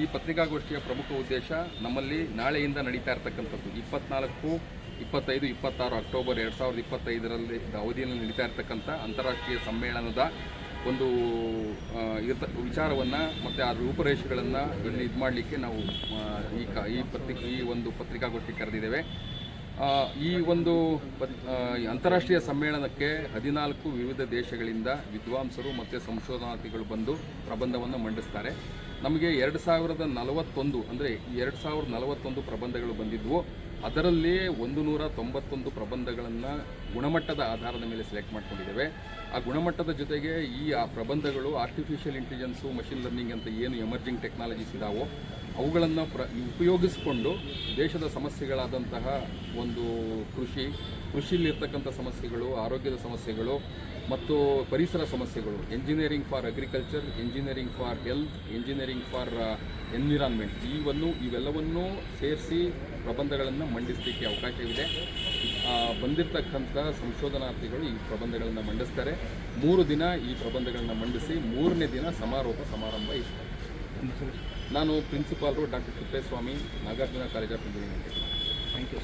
ಈ ಪತ್ರಿಕಾಗೋಷ್ಠಿಯ ಪ್ರಮುಖ ಉದ್ದೇಶ ನಮ್ಮಲ್ಲಿ ನಾಳೆಯಿಂದ ನಡೀತಾ ಇರತಕ್ಕಂಥದ್ದು. ಇಪ್ಪತ್ನಾಲ್ಕು, ಇಪ್ಪತ್ತೈದು, ಇಪ್ಪತ್ತಾರು ಅಕ್ಟೋಬರ್ ಎರಡು ಸಾವಿರದ ಇಪ್ಪತ್ತೈದರಲ್ಲಿ ಅವಧಿಯಲ್ಲಿ ನಡೀತಾ ಇರತಕ್ಕಂಥ ಅಂತಾರಾಷ್ಟ್ರೀಯ ಸಮ್ಮೇಳನದ ಒಂದು ಇರ್ತ, ವಿಚಾರವನ್ನು ಮತ್ತು ಆ ರೂಪುರೇಷೆಗಳನ್ನು ಇಲ್ಲಿ ಇದು ಮಾಡಲಿಕ್ಕೆ ನಾವು ಈ ಕ, ಈ ಪತ್ರಿಕೆ, ಈ ಒಂದು ಪತ್ರಿಕಾಗೋಷ್ಠಿ ಕರೆದಿದ್ದೇವೆ. ಈ ಒಂದು ಅಂತಾರಾಷ್ಟ್ರೀಯ ಸಮ್ಮೇಳನಕ್ಕೆ ಹದಿನಾಲ್ಕು ವಿವಿಧ ದೇಶಗಳಿಂದ ವಿದ್ವಾಂಸರು ಮತ್ತು ಸಂಶೋಧನಾರ್ಥಿಗಳು ಬಂದು ಪ್ರಬಂಧವನ್ನು ಮಂಡಿಸ್ತಾರೆ. ನಮಗೆ ಎರಡು ಸಾವಿರದ ನಲವತ್ತೊಂದು ಅಂದರೆ ಎರಡು ಸಾವಿರದ ನಲವತ್ತೊಂದು ಪ್ರಬಂಧಗಳು ಬಂದಿದ್ವು. ಅದರಲ್ಲಿ ಒಂದು ನೂರ ತೊಂಬತ್ತೊಂದು ಪ್ರಬಂಧಗಳನ್ನು ಗುಣಮಟ್ಟದ ಆಧಾರದ ಮೇಲೆ ಸೆಲೆಕ್ಟ್ ಮಾಡಿಕೊಂಡಿದ್ದೇವೆ. ಆ ಗುಣಮಟ್ಟದ ಜೊತೆಗೆ ಈ ಆ ಪ್ರಬಂಧಗಳು ಆರ್ಟಿಫಿಷಿಯಲ್ ಇಂಟೆಲಿಜೆನ್ಸು ಮಷಿನ್ ಲರ್ನಿಂಗ್ ಅಂತ ಏನು ಎಮರ್ಜಿಂಗ್ ಟೆಕ್ನಾಲಜೀಸ್ ಇದಾವೋ ಅವುಗಳನ್ನು ಪ್ರ, ಉಪಯೋಗಿಸಿಕೊಂಡು ದೇಶದ ಸಮಸ್ಯೆಗಳಾದಂತಹ ಒಂದು ಕೃಷಿ, ಕೃಷಿಯಲ್ಲಿರ್ತಕ್ಕಂಥ ಸಮಸ್ಯೆಗಳು, ಆರೋಗ್ಯದ ಸಮಸ್ಯೆಗಳು ಮತ್ತು ಪರಿಸರ ಸಮಸ್ಯೆಗಳು. Engineering for agriculture engineering for health engineering for environment ಇವನ್ನು, ಇವೆಲ್ಲವನ್ನೂ ಸೇರಿಸಿ ಪ್ರಬಂಧಗಳನ್ನು ಮಂಡಿಸಲಿಕ್ಕೆ ಅವಕಾಶವಿದೆ. ಬಂದಿರತಕ್ಕಂಥ ಸಂಶೋಧನಾರ್ಥಿಗಳು ಈ ಪ್ರಬಂಧಗಳನ್ನು ಮಂಡಿಸ್ತಾರೆ. ಮೂರು ದಿನ ಈ ಪ್ರಬಂಧಗಳನ್ನು ಮಂಡಿಸಿ ಮೂರನೇ ದಿನ ಸಮಾರೋಪ ಸಮಾರಂಭ ಇದೆ ನಾನು ಪ್ರಿನ್ಸಿಪಾಲರು doctor Thippeswamy Nagarjuna college of engineering. Thank you